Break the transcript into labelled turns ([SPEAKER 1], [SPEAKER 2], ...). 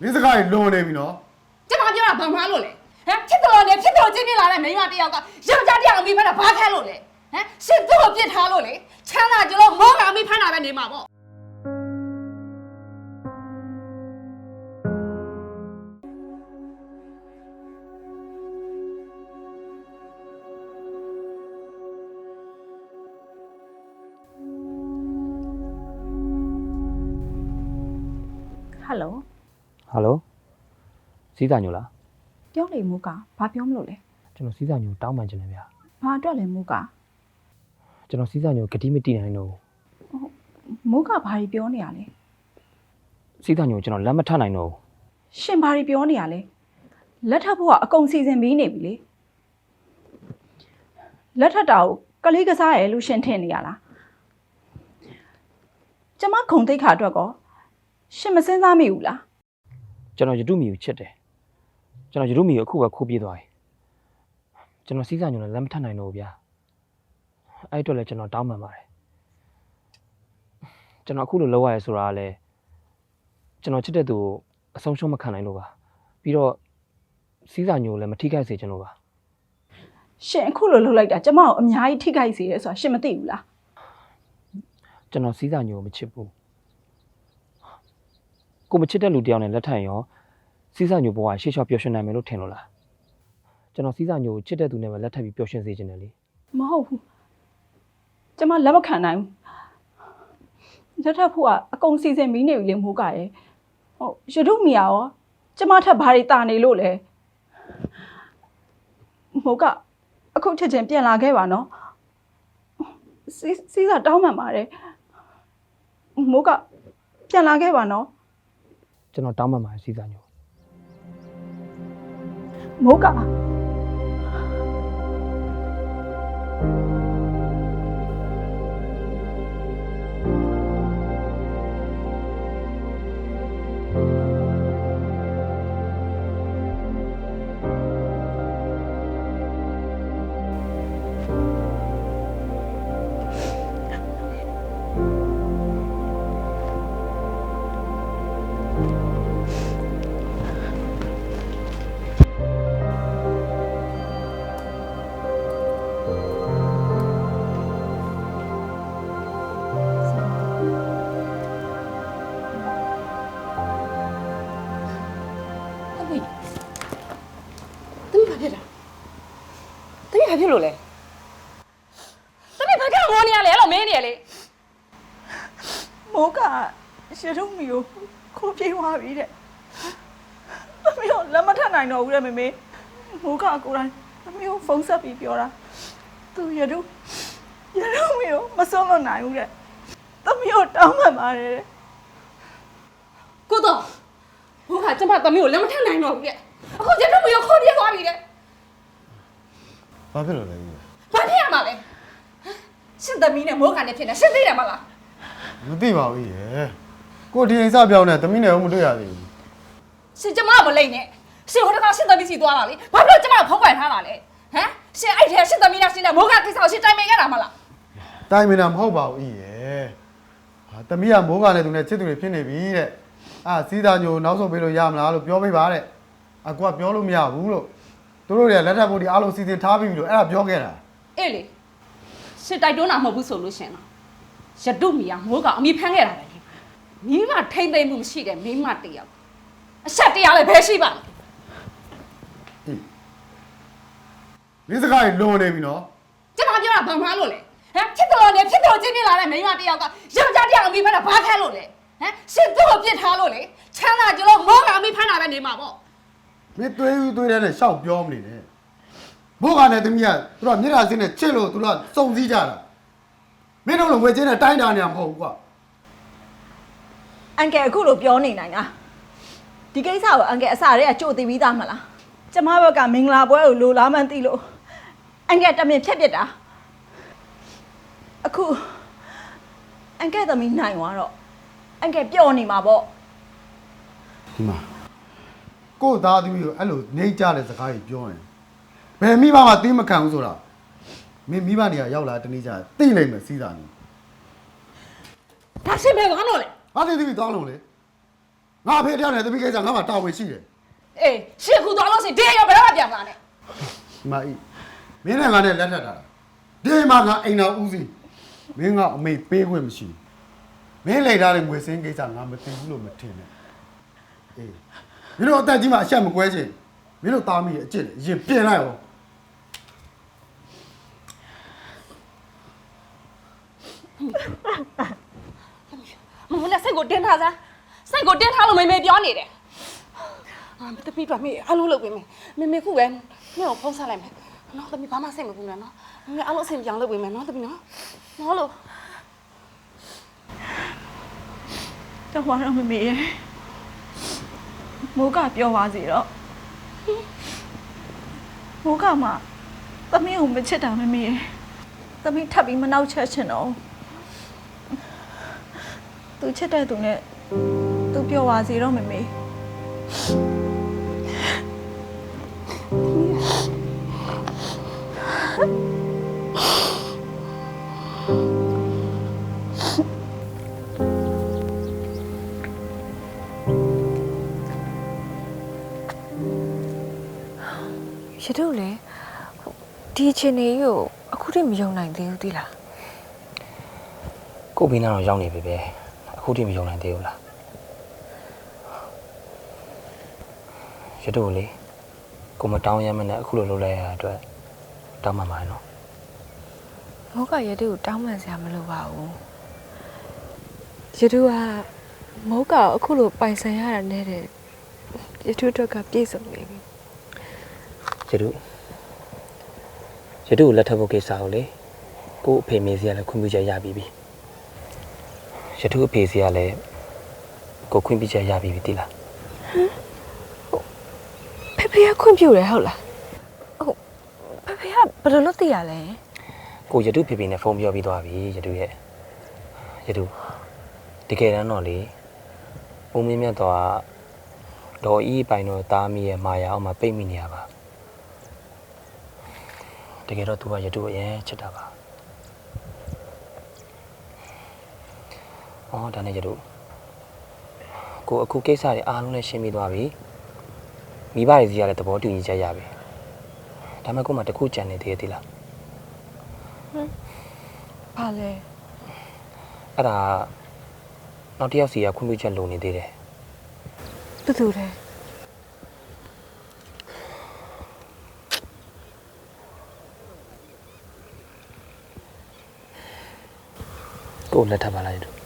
[SPEAKER 1] မင်းစကားကြီးလွန်နေပြီနော်
[SPEAKER 2] ကျမပြောတာဘာမှလို့လဲဟမ်ဖြစ်တော်နေဖြစ်တော်ချင်းပြလာတဲ့မိန်းမတစ်ယောက်ကယောက်ျားတစ်ယောက်အမိဖမ်းတာဘာခဲလို့လဲဟမ်ရှင်သူ့ကိုပြစ်ထားလို့လေချမ်းသာကြလို့မောကအမိဖမ်းတာပဲနေမှာပေါ့
[SPEAKER 3] ဟယ်လို
[SPEAKER 4] ဟယ်လိုစီးစာညိုလား
[SPEAKER 3] ပြောလေမူကဘာပြောမလို့လဲ
[SPEAKER 4] ကျွန်တော်စီးစာညိုတောင်းပန်ချင်တယ်ဗျာ
[SPEAKER 3] ဘာအတွက်လဲမူက
[SPEAKER 4] ကျွန်တော်စီးစာညိုဂတိမတိနိုင်တော့
[SPEAKER 3] မူကဘာကြီးပြောနေရလဲ
[SPEAKER 4] ဘူးစီးစာညိုကျွန်တော်လက်မထနိုင်တော့ဘူး
[SPEAKER 3] ရှင်ဘာကြီးပြောနေရလဲလက်ထပ်ဖို့ကအကုန်စီစဉ်ပြီးနေပြီလေလက်ထပ်တာကိုကလေးကစားရလို့ရှင်ထင်နေရလားကျမခုံတိတ်ခါအတွက်ကောရှင်မစင်းစားမိဘူးလား
[SPEAKER 4] ကျွန်တော်ယတုမီကိုချစ်တယ်ကျွန်တော်ယတုမီကိုအခုပဲခိုးပြေးသွားတယ်ကျွန်တော်စီးစာညိုလည်းလက်မထနိုင်တော့ဘူးဗျာအဲ့အတွက်လည်းကျွန်တော်တောင်းပန်ပါတယ်ကျွန်တော်အခုလိုလုပ်ရရဲဆိုတာကလည်းကျွန်တော်ချစ်တဲ့သူကိုအဆုံးရှုံးမခံနိုင်လို့ပါပြီးတော့စီးစာညိုလည်းမထိခိုက်စေချင်လို့ပါ
[SPEAKER 3] ရှင်အခုလိုလုပ်လိုက်တာကျမကိုအများကြီးထိခိုက်စေရဲဆိုတာရှင်မသိဘူးလား
[SPEAKER 4] ကျွန်တော်စီးစာညိုကိုမချစ်ဘူး ကိုမချစ်တဲ့လူတစ်ယောက်နဲ့လက်ထပ်ရင်ရောစီးစာညိုဘဝရှေ့လျှောက်ပျော်ရွှင်နိုင်မယ်လို့ထင်လို့လားကျွန်တော်စီးစာညိုကိုချစ်တဲ့သူနဲ့ပဲလက်ထပ်ပြီးပျော်ရွှင်စေချင်တယ်လေ
[SPEAKER 3] မဟုတ်ဘူးကျမလက်မခံနိုင်ဘူးလက်ထပ်ဖို့ကအကုန်စီစဉ်ပြီးနေပြီလေမိုးကရဲ့ဟုတ်ရတုမီယာရောကျမထက်ဘာတွေတာနေလို့လဲမိုးကအခုချက်ချင်းပြန်လာခဲ့ပါနော်စီစီးစာတောင်းမှန်ပါတယ်မိုးကပြန်လာခဲ့ပါနော်
[SPEAKER 4] ကျွန်တော်တောင်းပန်ပါတယ်စီးစာညို
[SPEAKER 3] မိုးက
[SPEAKER 2] သမီးဘာဖြစ်လို့လဲသမီးဘာကြောင့်ငိုနေရလဲအဲ့လိုမင်းနေရလေ
[SPEAKER 3] မိုးကရတုမီကိုခိုးပြေးသွားပြီတဲ့သမီးကိုလက်မထပ်နိုင်တော့ဘူးတဲ့မေမေမိုးကကိုယ်တိုင်သမီးကိုဖုန်းဆက်ပြီးပြောတာသူရတုရတုမီကိုမစွန့်လွတ်နိုင်ဘူးတဲ့သမီးကိုတောင်းပန်ပါတယ်တဲ့
[SPEAKER 2] ကိုတော့ဘိုးကကျမသမီးကိုလက်မထနိုင်တော့ဘူးတဲ့အခုကျတော့မရခေါ်ပြေးသွားပြီတဲ့
[SPEAKER 1] ဘာဖြစ်လို့လဲကြီး
[SPEAKER 2] ဘာဖြစ်ရမှာလဲရှင်သမီးနဲ့မိုးကန်နဲ့ဖြစ်နေရှင်သိတယ်မလား
[SPEAKER 1] မသိပါဘူးကြီးရယ်ကိုဒီအိမ်စပြောင်းနေသမီးနဲ့ဦးမတွေ့ရသေးဘူး
[SPEAKER 2] ရှင်ကျမမလိမ့်နဲ့ရှင်ဟိုတခါရှင်သမီးစီသွားတာလေဘာဖြစ်လို့ကျမကိုဖုံးကွယ်ထားတာလဲဟမ်ရှင်အဲ့ထဲရှင်သမီးနဲ့ရှင်နဲ့မိုးကန်ကိစ္စကိုရှင်တိုင်ပင်ခဲ့တာမလား
[SPEAKER 1] တိုင်မင်တာမဟုတ်ပါဘူးကြီးရယ်ဟာသမီးကမိုးကလည်းသူနဲ့ချစ်သူတွေဖြစ်နေပြီတဲ့အာစီးသားညိုနောက်ဆုံးပေးလို့ရမလားလို့ပြောပေးပါတဲ့အကူကပြောလို့မရဘူးလို့ သူတို့တွေကလက်ထပ်ဖို့ဒီအားလုံးစီစဉ်ထားပြီးပြီလို့အဲ့ဒါပြောခဲ့တာ
[SPEAKER 2] အေးလေရှင်တိုက်တွန်းတာမဟုတ်ဘူးဆိုလို့ရှင်တော့ရတုမီကမိုးကအမိဖမ်းခဲ့တာပဲလေမိမထိမ့်သိမ့်မှုမရှိတဲ့မိမတစ်ယောက်အဆက်တရားလည်းဘယ်ရှိပါလဲ
[SPEAKER 1] မင်းစကားကြီးလွန်နေပြီနော်
[SPEAKER 2] ကျမပြောတာဘာမှလို့လဲဟမ်ဖြစ်တော်နေဖြစ်တော်ချင်းပြလာတဲ့မိန်းမတစ်ယောက်ကယောက်ျားတစ်ယောက်အမိဖမ်းတာဘာခဲလို့လဲဟမ်ရှင်သူ့ကိုပြစ်ထားလို့လေချမ်းသာကြလို့မောကအမိဖမ်းတာပဲနေမှာပေါ့
[SPEAKER 1] မင်းသွေးယူသွေးတဲ့နဲ့ရှောက်ပြောမနေနဲ့မိုးကလည်းသမီးကသူတို့ကမြေတာစင်းနဲ့ချစ်လို့သူတို့ကစုံစည်းကြတာမင်းတို့လည်းဝေချင်းနဲ့တိုင်းတာနေမှာမဟုတ်ဘူးကွာ
[SPEAKER 3] အန်ကယ်အခုလိုပြောနေနိုင်လားဒီကိစ္စကိုအန်ကယ်အစားရဲကကြိုသိပြီးသားမလားကျမဘက်ကမင်္ဂလာပွဲကိုလိုလားမှန်းသိလို့အန်ကယ်တမင်ဖြတ်ပြစ်တာအခုအန်ကယ်သမီးနိုင်သွားတော့အန်ကယ်ပျော်နေမှာပေါ့
[SPEAKER 1] ဒီမှာ ကို့သားသမီးကိုအဲ့လိုနေကြတဲ့စကားကြီးပြောရင်ဘယ်မိဘမှသိမခံဘူးဆိုတာမင်းမိဘတွေကရောက်လာတနေ့ကျရင်သိနိုင်မယ်စီးတာနေ
[SPEAKER 2] ဒါရှင်ပဲဘာလို့လဲ
[SPEAKER 1] ဘာသိသမီးတောင်းလို့လဲမငါအဖေတယောက်နဲ့သမီးကိစ္စငါမှတာဝန်ရှိတယ်
[SPEAKER 2] အေးရှစ်ခုသွားလို့ရှိရင်ဒီရောဘယ်တော့မှပြန်မလာနဲ့
[SPEAKER 1] ဒီမှာဤမင်းနဲ့ငါနဲ့လက်ထပ်တာဒီမှာငါအိမ်တော်ဦးစီးမင်းကအမေပေးခွင့်မရှိဘူးမင်းလိုက်ထားတဲ့ငွေစင်းကိစ္စငါမသိဘူးလို့မထင်နဲ့အေး မင်းတို့အသက်ကြီးမှအချက်မကွဲချင်မင်းတို့သားမိရဲ့အကျင့်ရင်ပြင်လိုက်အောင်
[SPEAKER 2] မမနဲ့စိတ်ကိုတင်းထားစမ်းစိတ်ကိုတင်းထားလို့မေမေပြောနေတယ်အာတပီးတော့မေအလုပ်လုပ်ပေးမယ်မေမေခုပဲမေကိုဖုန်းဆက်လိုက်မယ်နော်တပီးဘာမှစိတ်မပူနဲ့နော်မေမေအလုပ်အဆင်ပြေအောင်လုပ်ပေးမယ်နော်တပီးနော်နော်လို့
[SPEAKER 3] တော့ဘာတော့မမေရဲ့ မိုးကပြောပါစီတော့မိုးကမှသမီးကိုမချစ်တာမမေရဲ့သမီးထပ်ပြီးမနှောက်ချက်ချင်တော့သူချစ်တဲ့သူနဲ့သူပြောပါစီတော့မမေ
[SPEAKER 5] ရတို့လေဒီအချိန်လေးကိုအခုထိမယုံနိုင်သေးဘူးသိလား
[SPEAKER 4] ကို့ဘေးနားတော့ရောက်နေပြီပဲအခုထိမယုံနိုင်သေးဘူးလားရတို့လေကိုမတောင်းရမ်းမနဲ့အခုလိုလုပ်လိုက်ရတဲ့အတွက်တောင်းမှမှာနော်
[SPEAKER 5] မိုးကရတို့ကိုတောင်းပန်စရာမလိုပါဘူးရတို့ကမိုးကအခုလိုပိုင်ဆိုင်ရတာနဲ့တဲ့ရတို့အတွက်ကပြည့်စုံနေပြီ
[SPEAKER 4] ရတို့ရတို့ကိုလက်ထပ်ဖို့ကိစ္စကိုလေကို့အဖေမေစီကလည်းခွင့်ပြုချက်ရပြီးပြီရတို့အဖေစီကလည်းကိုခွင့်ပြုချက်ရပြီးပြီတိလား
[SPEAKER 5] ဖေဖေကခွင့်ပြုတယ်ဟုတ်လားဟုတ်ဖေဖေကဘယ်လိုလုပ်သိရလဲ
[SPEAKER 4] ကိုရတုဖေဖေနဲ့ဖုန်းပြောပြီးသွားပြီရတုရဲ့ရတုတကယ်တမ်းတော့လေဦးမင်းမြတ်တော့ဒေါ်ဤပိုင်တော့တားမိရဲ့မာယာအောင်မှာပိတ်မိနေရပါ တကယ်တော့သူကရတုအရင်ချစ်တာပါအော်ဒါနဲ့ရတုကိုအခုကိစ္စတွေအားလုံးလည်းရှင်းပြီးသွားပြီမိဘတွေစီကလည်းသဘောတူညီချက်ရပြီဒါပေမဲ့ကို့မှာတစ်ခုကြံနေသေးတယ်သီလား
[SPEAKER 5] ဘာလဲ
[SPEAKER 4] အဲ့ဒါနောက်တစ်ယောက်စီကခွင့်ပြုချက်လိုနေသေးတယ်
[SPEAKER 5] ဘယ်သူလဲ
[SPEAKER 4] ကိုယ်လက်ထပ်ပါလိုက်တို့